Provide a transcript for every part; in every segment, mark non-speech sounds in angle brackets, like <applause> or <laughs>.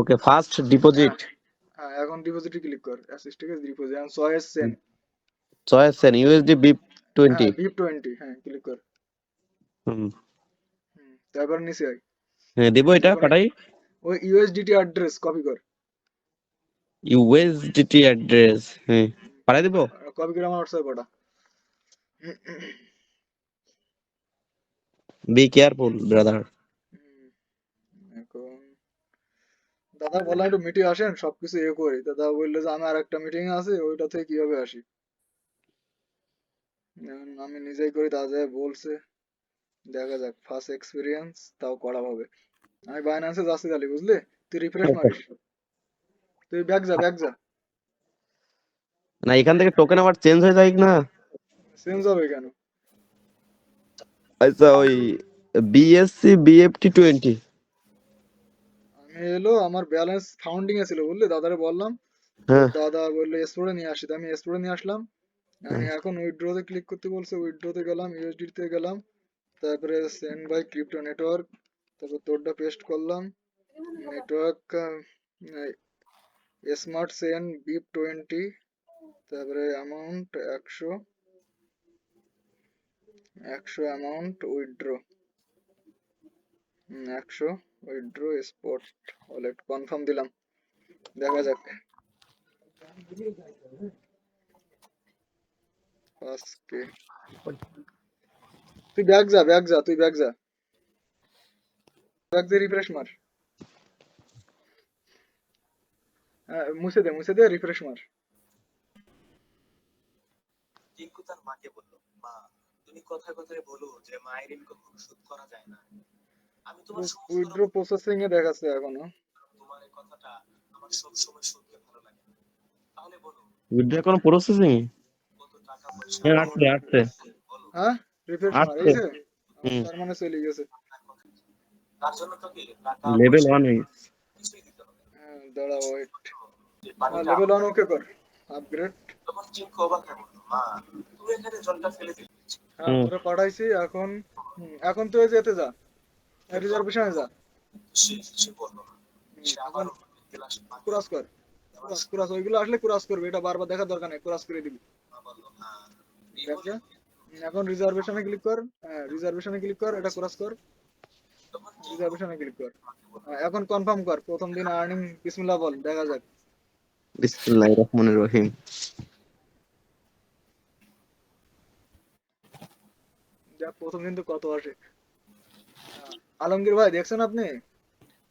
Okay first deposit হ্যাঁ এখন ডিপোজিটে ক্লিক কর। অ্যাসিস্টেন্ট ডিপোজিট এখন choice chain choice chain USD BEP twenty BEP twenty হ্যাঁ ক্লিক কর। হুম। তারপর নিচে আয়। হ্যাঁ দেবো এটা পাঠাই ওই ইউএসডিটি অ্যাড্রেস কপি কর। ইউএসডিটি অ্যাড্রেস হ্যাঁ পাঠাই দেবো? কপি করে আমার হোয়াটসঅ্যাপে পাঠা। বি কেয়ারফুল ব্রাদার হুম, এখন দাদা বললাম একটু মিটিং আসেন সবকিছু ইয়ে করি। দাদা বলল যে আমি আর একটা মিটিং আছে ওইটা থেকে কীভাবে আসি? আমি নিজেই করি দাদা বলছে দেখা যাক ফার্স্ট এক্সপিরিয়েন্স তাও করা হবে। আমি বাইন্যান্সে যাচ্ছি তাহলে বুঝলি? তুই রিফ্রেশ মারিস। তুই ব্যাক যা ব্যাক যা। না এখান থেকে টোকেন আবার চেঞ্জ হয়ে যায় না? চেঞ্জ হবে কেন? আচ্ছা ওই বিএসসি বিএফটি টোয়েন্টি এলো আমার ব্যালেন্স ফাউন্ডিং এ ছিল বুঝলি? দাদারে বললাম হ্যাঁ। দাদা বলল এক্সপ্লোরে নিয়ে আসি আমি এক্সপ্লোরে নিয়ে আসলাম। আমি এখন উইথড্রোতে ক্লিক করতে বলছে উইথড্রোতে গেলাম ইউএসডি তে গেলাম। তারপরে সেন্ড বাই ক্রিপ্টো নেটওয়ার্ক তারপর তোরটা পেস্ট করলাম। Network smart chain BEP twenty তারপরে অ্যামাউন্ট একশো একশো অ্যামাউন্ট উইথড্রো একশো। উইথড্রো স্পট ওয়ালেট কনফার্ম দিলাম। দেখা যাক। আজকে। তুই ব্যাগ যা ব্যাগ যা তুই ব্যাগ যা। ব্যাগ দিয়ে রিফ্রেশ মার। হ্যাঁ, মুছে দে মুছে দে রিফ্রেশ মার। টিঙ্কু তার মাকে বলল মা তুমি কথায় কথায় বলো যে মায়ের কখনো শোধ করা যায় না। উইথড্রো প্রসেসিং এ দেখাচ্ছে এখনও তোমার এই কথাটা আমার সব সময় শুনতে ভালো লাগে। তাহলে বলো। উইথড্র কোনো প্রসেসিং কত টাকা পয়সা হ্যাঁ আসছে আসছে হ্যাঁ? রিফ্রেশ মার আসছে। এই যে তার মানে চলে গেছে। কি? তার জন্য তোকে টাকা লেভেল পয়সা ওয়ান কিছুই দিতে হবে না। হ্যাঁ, দাঁড়া ওয়েট লেভেল ওয়ান ওকে কর। আপগ্রেড হয়ে বলল মা। তুমি এখানে জলটা ফেলে দিলে। হ্যাঁ। তোরে পাঠাইছি এখন হুম, এখন তুই যেতে যা। রিজার্ভেশনে যা। সে কিছু বলল না। হুম, সে এখন আবার গ্লাস পানি ক্রাস কর। ক্রাস ক্রাস ওইগুলো আসলে ক্রাস করবে। এটা বারবার দেখার দরকার নেই। ক্রাস করে দিবি। মা বলল হ্যাঁ যা। এখন রিজার্ভেশনে ক্লিক কর। হ্যাঁ রিজার্ভেশনে ক্লিক কর। এটা ক্রাস কর। রিজার্ভেশনে ক্লিক কর। মাকে বলল। হ্যাঁ, এখন কনফার্ম কর। প্রথম দিন আর্নিং বিসমিল্লাহ বল দেখা যাক। বিসমিল্লাহির রহমানির রহিম। যাক প্রথম দিন তো কত আসে। আলমগীর ভাই দেখছেন আপনি?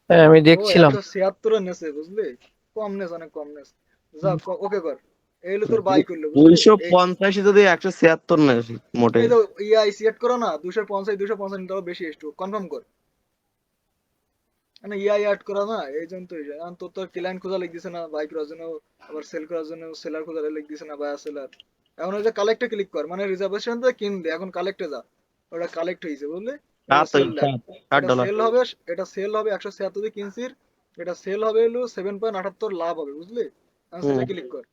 হ্যাঁ আমি দেখছিলাম। ছিয়াত্তর নেছে বুঝলি? কম নেস অনেক কম নেস যা ওকে কর। এই হলো তোর বাই করল দুইশো পঞ্চাশে যদি একশো ছিয়াত্তর না মোটে এই তো ইআই সিলেক্ট করো না দুশো পঞ্চাশ দুশো পঞ্চাশ নিতে বেশি একটু কনফার্ম কর। মানে ইআই অ্যাড করা না এই জন্য তো এই যে, তোর তো ক্লায়েন্ট খোঁজা লিখতেছে না বাই করার জন্য আবার সেল করার জন্য সেলার খোঁজা লিখতেছে না বায়ার সেলার এখন ওই যে কালেক্টে ক্লিক কর মানে রিজার্ভেশন তো কিনবে এখন কালেক্টে যা ওটা কালেক্ট হয়েছে বুঝলি? সাত sell দেখ। ষাট এটা ডলার সেল হবে এটা সেল হবে একশো ছিয়াত্তর কিনছির এটা সেল হবে হলো সেভেন পয়েন্ট আটাত্তর লাভ হবে বুঝলি? এখন সেটা ক্লিক কর।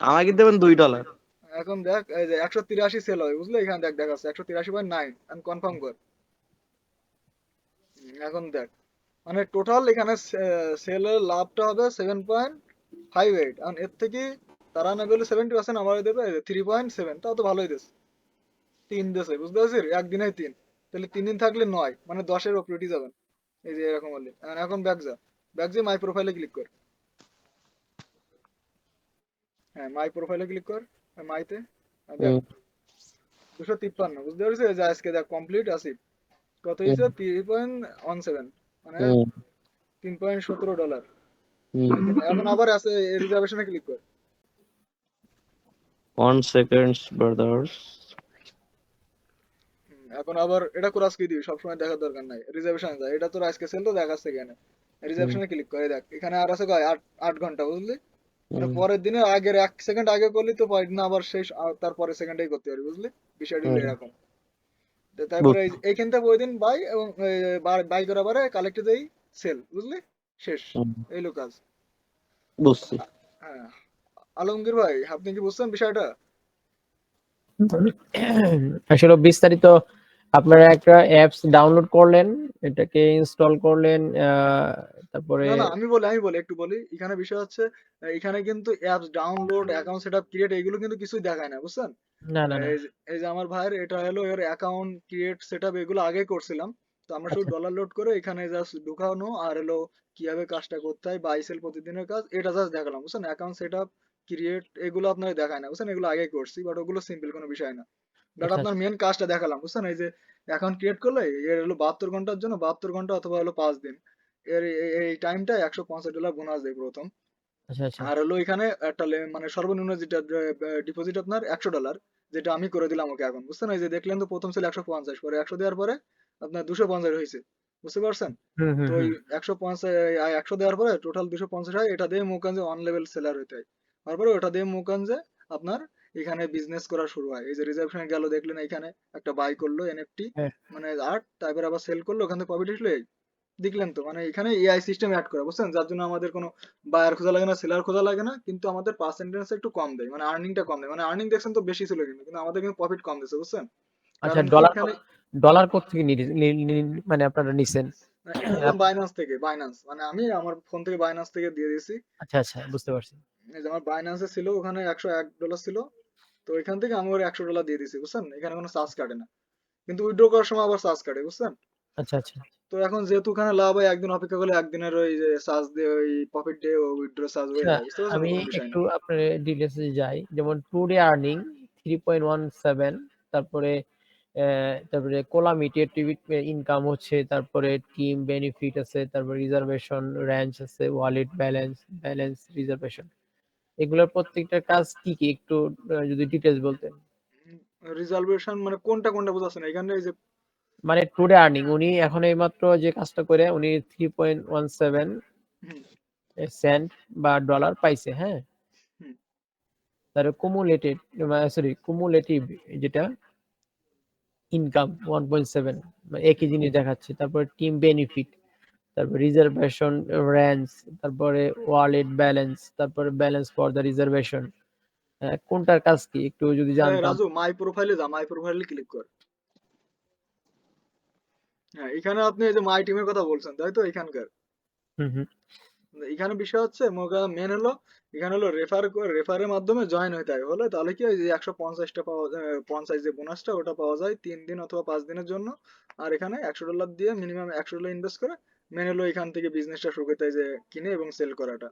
আমাকে দেবেন দুই ডলার এখন দেখ এই যে একশো তিরাশি সেল হবে বুঝলি? এখানে দেখ দেখাচ্ছে একশো তিরাশি পয়েন্ট নাইন আমি কনফার্ম কর। এখন দেখ। মানে টোটাল এখানে সেলের লাভটা হবে সেভেন পয়েন্ট ফাইভ এইট এখন এর থেকে তারা নেবে হলো সেভেন্টি পার্সেন্ট আমার দেবে থ্রি পয়েন্ট সেভেন তাও তো ভালোই দেশ তিন দেশে বুঝতে পারছিস? একদিনে তিন। তাহলে তিন দিন থাকলে নয় মানে দশের উপরে উঠে যাবেন। এই যে এরকম হলে। এখন- এখন ব্যাক যা। ব্যাক যে মাই প্রোফাইলে ক্লিক কর। হ্যাঁ মাই প্রোফাইলে ক্লিক কর মাইতে দুশো তিপ্পান্ন বুঝতে পারছিস? যে আজকে দেখ কমপ্লিট আসি কত হয়েছে? থ্রি পয়েন্ট ওয়ান সেভেন মানে তিন পয়েন্ট সতেরো ডলার এখন আবার আছে রিজার্ভেশনে ক্লিক কর। ওয়ান সেকেন্ড ব্রাদার্স এখন আবার এটা ক্রস কি দিবি সবসময় দেখার দরকার নাই। রিজার্ভেশনে যা এটা তোর আজকে সেল তো দেখাচ্ছে কেন রিজার্ভেশনে ক্লিক করে দেখ এখানে আর আছে কয় আট আট ঘণ্টা বুঝলি? পরের দিনে আগের এক সেকেন্ড আগে করলি তো পরের দিন আবার শেষ আর তারপরে সেকেন্ডেই করতে পারবি বুঝলি? বিষয়টা এরকম। তো তারপরে এই- এইখান থেকে ওই দিন বাই এবং বাই করা পরে কালেক্টে দেই সেল বুঝলি? শেষ। হুম। এই লো কাজ। বুঝছি। হ্যাঁ। আলমগীর ভাই আপনি কি বুঝছেন বিষয়টা? আসলে বিস্তারিত আপনারা একটা অ্যাপস ডাউনলোড করলেন এটাকে ইনস্টল করলেন তারপরে না আমি বলি আমি বলি একটু বলি। এখানে বিষয় হচ্ছে এখানে কিন্তু apps download account setup create এগুলো কিন্তু কিছুই দেখায় না বুঝছেন? না না এই যে- আমার ভাইয়ের এটা হলো এর অ্যাকাউন্ট ক্রিয়েট সেটআপ এগুলো আগে করছিলাম। তো আমরা শুধু। ডলার লোড করে এখানে জাস্ট ঢুকানো আর হলো কীভাবে কাজটা করতে হয় বাই সেল প্রতিদিনের কাজ এটা জাস্ট দেখালাম বুঝছেন? অ্যাকাউন্ট সেটআপ ক্রিয়েট এগুলো আপনার দেখায় না বুঝছেন? এগুলো আগে করছি বাট ওগুলো সিম্পল কোনো বিষয় না। বাট আচ্ছা, আপনার মেন কাজটা দেখালাম বুঝছেন? এই যে অ্যাকাউন্ট ক্রিয়েট করলে এর হলো বাহাত্তর ঘণ্টার জন্য বাহাত্তর ঘণ্টা অথবা হলো পাঁচ দিন। এর এই- টাইমটা একশো পঞ্চাশ ডলার বোনাস দেয় প্রথম। আচ্ছা আচ্ছা। আর হলো এখানে একটা মানে সর্বনিম্ন যেটা ডিপোজিট আপনার একশো ডলার যেটা আমি করে দিলাম ওকে এখন বুঝছেন? এই যে দেখলেন তো প্রথম ছিল একশো পঞ্চাশ পরে একশো দেওয়ার পরে আপনার দুশো পঞ্চাশ হয়েছে বুঝতে পারছেন? তো ওই একশো পঞ্চাশ একশো দেওয়ার পরে টোটাল দুশো পঞ্চাশ হয় এটা দিয়ে মুখান যে অন লেভেল সেলার হইতে হয়। তারপরে ওটা দিয়ে মুখান যে আপনার এখানে বিজনেস করা শুরু হয়। এই যে রিজার্ভেশন গেল দেখলেন এখানে একটা বাই করল এনএফটি হ্যাঁ। মানে আর্ট তারপরে আবার সেল করল ওখান থেকে প্রফিট আসলো এই দেখলেন তো মানে এখানে এআই সিস্টেম অ্যাড করা বুঝছেন? যার জন্য আমাদের কোনো বায়ার খোঁজা লাগে না সেলার খোঁজা লাগে না কিন্তু আমাদের পার্সেন্টেজ একটু কম দেয় মানে আর্নিংটা কম দেয়। মানে আর্নিং দেখছেন তো বেশি ছিল কিন্তু কিন্তু আমাদের কিন্তু প্রফিট কম দিচ্ছে বুঝছেন? আচ্ছা ডলার ডলার কোথা থেকে মানে আপনারা নিছেন? বাইনান্স থেকে বাইনান্স মানে আমি আমার ফোন থেকে বাইনান্স থেকে দিয়ে দিয়েছি। আচ্ছা আচ্ছা বুঝতে পারছি। আমার বাইন্যান্সে ছিল ওখানে একশো এক ডলার ছিল তো এখান থেকে আমি ওর একশো ডলার দিয়ে দিয়েছি বুঝছেন? এখানে কোনো চার্জ কাটে না। কিন্তু উইথড্র করার সময় আবার চার্জ কাটে বুঝছেন? আচ্ছা আচ্ছা। তো এখন যেহেতু ওখানে লাভ হয় একদিন অপেক্ষা করলে একদিনের ওই যে চার্জ দিয়ে ওই প্রফিট দিয়ে উইথড্র চার্জ হয়ে আচ্ছা, যায় আমি একটু আপনার ডিটেলসে যাই। যেমন today earning three point one seven তারপরে আহ, তারপরে কোলামিটেড ইনকাম হচ্ছে তারপরে টিম বেনিফিট আছে তারপরে রিজার্ভেশন র্যাঞ্চ আছে ওয়ালেট ব্যালেন্স ব্যালেন্স রিজার্ভেশন এগুলোর প্রত্যেকটা কাজ কি কি? একটু যদি ডিটেলস বলতেন। রিজার্ভেশন মানে কোনটা কোনটা বুঝাচ্ছেন? এখানে এই যে মানে টুডে আর্নিং উনি এখন এইমাত্র যে কাজটা করে উনি three point one seven hmm, cent বা ডলার পাইছে হ্যাঁ। তার কুমুলেটেড সরি কুমুলেটিভ যেটা ইনকাম পয়েন্ট সেভেন একই জিনিস দেখাচ্ছে। তারপরে টিম বেনিফিট তারপর রিজার্ভেশন রেঞ্জ তারপরে ওয়ালেট ব্যালেন্স তারপরে ব্যালেন্স ফর দ্য রিজার্ভেশন কোনটার কাজ কি? একটু যদি জানতাম। রাজু মাই প্রোফাইলে যা মাই প্রোফাইলে ক্লিক কর। হ্যাঁ এখানে আপনি এই যে মাই টিমের কথা বলছেন তাই তো? এখানকার। হুম হুম। এখানে বিষয় হচ্ছে মেন হলো এখানে হলো রেফার রেফারের মাধ্যমে জয়েন হইতে হয় হলে তাহলে কি হয় যে একশো পঞ্চাশটা পাওয়া পঞ্চাশ যে বোনাসটা ওটা পাওয়া যায় তিন দিন অথবা পাঁচ দিনের জন্য। আর এখানে একশো ডলার দিয়ে মিনিমাম একশো ডলার ইনভেস্ট করে মেন হলো এখান থেকে বিজনেসটা শুরু করতে যে কিনে এবং সেল করাটা।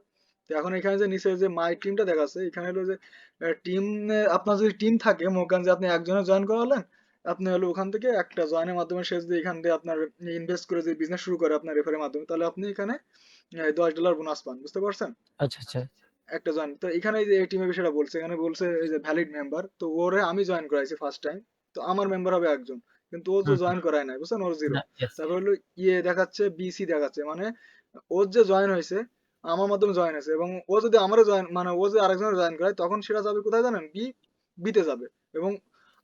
তো এখন এখানে যে নিচে যে মাই টিমটা দেখাচ্ছে এখানে হলো যে টিম আপনার যদি টিম থাকে মোকান যে আপনি একজনে জয়েন করালেন আপনি হলো ওখান থেকে একটা জয়েনের মাধ্যমে শেষ দিয়ে এখান দিয়ে আপনার ইনভেস্ট করে যে বিজনেস শুরু করে আপনার রেফারের মাধ্যমে তাহলে আপনি এখানে দশ ডলার বোনাস পান বুঝতে পারছেন? আচ্ছা আচ্ছা। একটা জয়েন তো এখানে যে এই টিমের বিষয়টা বলছে এখানে বলছে এই যে ভ্যালিড মেম্বার তো ওরে আমি জয়েন করাইছি ফার্স্ট টাইম তো আমার মেম্বার হবে একজন। কিন্তু ও হুম। জয়েন করায় নাই বুঝছেন? ওর জিরো তারপর হলো ইয়ে দেখাচ্ছে বিসি দেখাচ্ছে মানে ওর যে জয়েন হয়েছে আমার মাধ্যমে জয়েন হয়েছে এবং ও যদি আমারও জয়েন মানে ও যদি আরেকজনের জয়েন করায় তখন সেটা যাবে কোথায় জানেন? বি বিতে যাবে এবং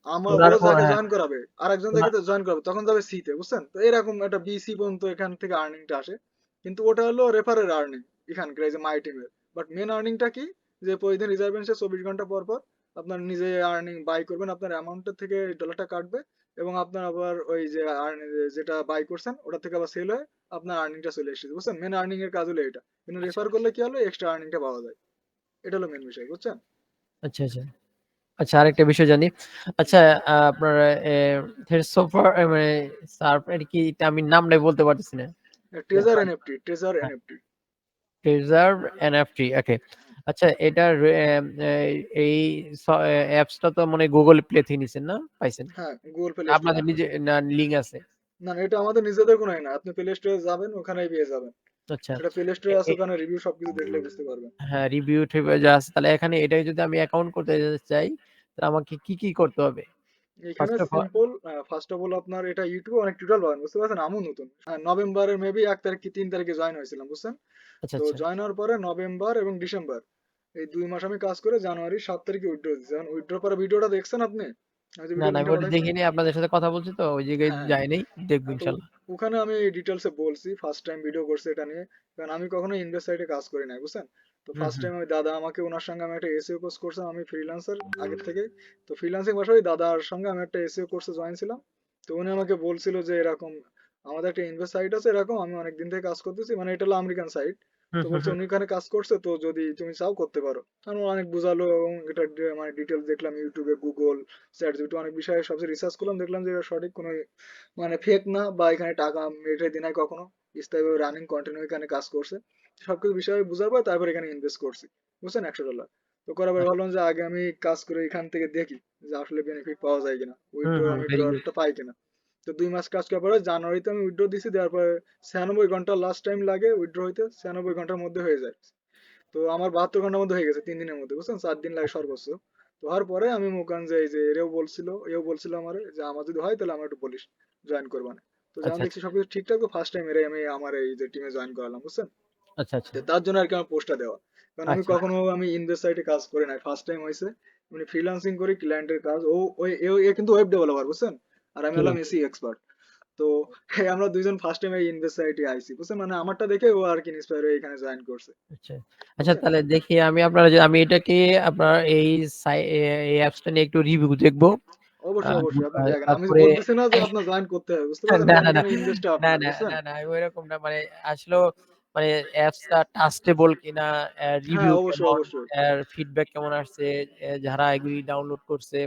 আমার যাকে। জয়েন করাবে আরেকজন যাকে জয়েন করাবে তখন যাবে সি তে বুঝছেন? তো এরকম একটা বিসি পর্যন্ত এখান থেকে আর্নিংটা আসে। কিন্তু ওটা হলো রেফারের আর্নিং এখানকার এই যে মাই টিমের বাট মেন আর্নিংটা কি? যে প্রতিদিন রিজার্ভেন্সে চব্বিশ ঘণ্টা পর পর আপনার নিজে আর্নিং বাই করবেন আপনার অ্যামাউন্টের থেকে ডলারটা কাটবে এবং আপনার আবার ওই যে যেটা বাই করছেন ওটা থেকে আবার সেল হয়ে আপনার আর্নিংটা চলে এসেছে বুঝছেন? মেন আর্নিং এর কাজ হলো এটা। কিন্তু রেফার করলে কি হলো? এক্সট্রা আর্নিংটা পাওয়া যায়। এটা হলো মেন বিষয় বুঝছেন? আচ্ছা আচ্ছা। আচ্ছা আরেকটা বিষয় জানি। আচ্ছা আপনার সোফার মানে সার্ফ এর কি আমি নামটাই বলতে পারতেছি না। Treasure. NFT treasure NFT reserve NFT okay আচ্ছা এটার আহ, এই অ্যাপসটা তো মানে গুগল প্লে থেকে নিছেন না? পাইছেন? হ্যাঁ গুগল প্লে আপনাদের নিজে না লিংক আছে? না না, এটা আমাদের নিজেদের কোনো না। আপনি প্লে স্টোরে যাবেন ওখানেই পেয়ে যাবেন। আচ্ছা। এটা প্লে স্টোরে আছে ওখানে রিভিউ সবকিছু দেখলে বুঝতে পারবেন। হ্যাঁ রিভিউ টিভিউ যা আছে তাহলে এখানে এটাই যদি আমি অ্যাকাউন্ট করতে চাই তাহলে আমাকে কি কি করতে হবে? এখানে সিম্পল ফার্স্ট অফ অল আপনার এটা ইউটিউবে অনেক টিউটোরিয়াল পাবেন বুঝতে পারছেন? আমু নতুন। হ্যাঁ, নভেম্বরের মেবি এক তারিখ কি তিন তারিখে জয়েন হয়েছিলাম বুঝছেন? আচ্ছা তো আচ্ছা। জয়েন হওয়ার পরে নভেম্বর এবং ডিসেম্বর এই দুই মাস আমি কাজ করে জানুয়ারি সাত তারিখে উইথড্র দিচ্ছি এখন উইথড্র পরে ভিডিওটা দেখছেন আপনি? না না ওটা দেখিনি আপনাদের সাথে কথা বলছি তো ওই জায়গায় হ্যাঁ। যাই নাই দেখব তো ইনশাল্লাহ। ওখানে আমি ডিটেলসে বলছি ফার্স্ট টাইম ভিডিও করছি এটা নিয়ে। কারণ আমি কখনো ইনভেস্ট সাইটে কাজ করি নাই বুঝছেন? তো ফার্স্ট টাইম আমি দাদা আমাকে ওনার সঙ্গে আমি একটা এসইও কোর্স করছিলাম আমি ফ্রিল্যান্সার আগের থেকে। তো ফ্রিল্যান্সিং পাশাপাশি দাদার সঙ্গে আমি একটা এসইও কোর্সে জয়েন ছিলাম। তো উনি আমাকে বলছিল যে এরকম আমাদের একটা ইনভেস্ট সাইট আছে এরকম আমি অনেকদিন থেকে কাজ করতেছি মানে এটা হলো আমেরিকান সাইট তো বলছে উনি ওখানে কাজ করছে তো যদি তুমি চাও করতে পারো। আমি অনেক বুঝালো এবং এটা মানে ডিটেলস দেখলাম ইউটিউবে গুগল চ্যাট জিপিটি অনেক বিষয়ে সবচেয়ে রিসার্চ করলাম দেখলাম যে এটা সঠিক কোনো মানে ফেক না বা এখানে টাকা মেটে দিনাই কখনো। স্থায়ীভাবে রানিং কন্টিনিউ এখানে কাজ করছে। সবকিছু বিষয়ে বুঝার পর তারপর এখানে ইনভেস্ট করছি। বুঝছেন? একশো ডলার তো করার পর ভাবলাম যে আগে আমি কাজ করে এখান থেকে দেখি যে আসলে বেনিফিট পাওয়া যায় কিনা। উইথড্র আমি ডলারটা পাই কিনা। তো দুই মাস কাজ করার পরে জানুয়ারিতে আমি উইথড্র দিছি দেওয়ার পরে ছিয়ানব্বই ঘণ্টা লাস্ট টাইম লাগে উইথড্র হইতে ছিয়ানব্বই ঘণ্টার মধ্যে হয়ে যায়। তো আমার বাহাত্তর ঘণ্টার মধ্যে হয়ে গেছে তিন দিনের মধ্যে বুঝছেন? চার দিন লাগে সর্বোচ্চ। তো হওয়ার পরে আমি মুখান যে এই যে এরেও বলছিল এও বলছিল আমার যে আমার যদি হয় তাহলে আমার একটু বলিস জয়েন করবানে। তো যখন আচ্ছা, দেখছি সবকিছু ঠিকঠাক তো ফার্স্ট টাইম এরাই আমি আমার এই যে টিমে জয়েন করালাম বুঝছেন? আচ্ছা আচ্ছা। তার জন্য আর কি আমার পোস্টটা দেওয়া। কারণ আমি আচ্ছা। কখনো আমি ইনভেস্ট সাইটে কাজ করি নাই ফার্স্ট টাইম হয়েছে মানে ফ্রিল্যান্সিং করি ক্লায়েন্টের কাজ ও ওই এ- এ কিন্তু ওয়েব ডেভেলপার বুঝছেন? আর আমি হলাম এসি এক্সপার্ট তো <laughs> আমরা দুইজন ফার্স্ট টাইম এই ইনভেস্ট সাইটে আইছি বুঝছেন? মানে আমারটা দেখে ও আর কি ইন্সপায়ার হয়ে এখানে জয়েন করছে। আচ্ছা। আচ্ছা তাহলে দেখি আমি আপনার আমি এটাকে আপনার এই এই অ্যাপসটা নিয়ে একটু রিভিউ দেখব। অবশ্যই অবশ্যই। আপনি দেখেন আমি বলতেছি না যে আপনার জয়েন করতে হবে বুঝতে পারছেন? না, না, না। না না বুঝছেন? না না আমি ওইরকম না। মানে আসলে মানে অ্যাপসটা ট্রাস্টেবল কিনা রিভিউ হ্যাঁ অবশ্যই কেমন অবশ্যই। ফিডব্যাক কেমন আসছে যারা এগুলি ডাউনলোড করছে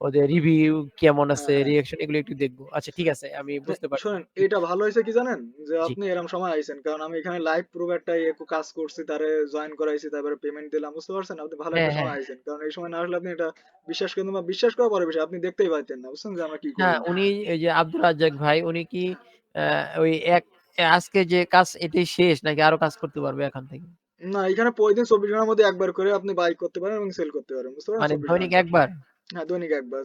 ওদের রিভিউ কেমন আছে হ্যাঁ। রিঅ্যাকশন এগুলো একটু দেখব। আচ্ছা ঠিক আছে আমি বুঝতে পারছি। শোনেন এটা ভালো হয়েছে কি জানেন? যে আপনি এরকম সময় আইছেন কারণ আমি এখানে লাইভ প্রুভারটা একটু কাজ করছি তারে জয়েন করাইছি তারপরে পেমেন্ট দিলাম বুঝতে পারছেন? আপনি ভালো একটা হ্যাঁ, সময় হ্যাঁ। আইছেন কারণ এই সময় না আসলে আপনি এটা বিশ্বাস করতেন বা বিশ্বাস করা পরে বিষয় আপনি দেখতেই পাইতেন না বুঝছেন যে আমরা কি হ্যাঁ উনি এই যে আব্দুল রাজ্জাক ভাই উনি কি ওই এক আজকে যে কাজ এটাই শেষ নাকি আরও কাজ করতে পারবে এখান থেকে? না এখানে প্রতিদিন চব্বিশ ঘণ্টার মধ্যে একবার করে আপনি বাই করতে পারেন এবং সেল করতে পারেন বুঝতে পারেন মানে দৈনিক একবার? হ্যাঁ দৈনিক একবার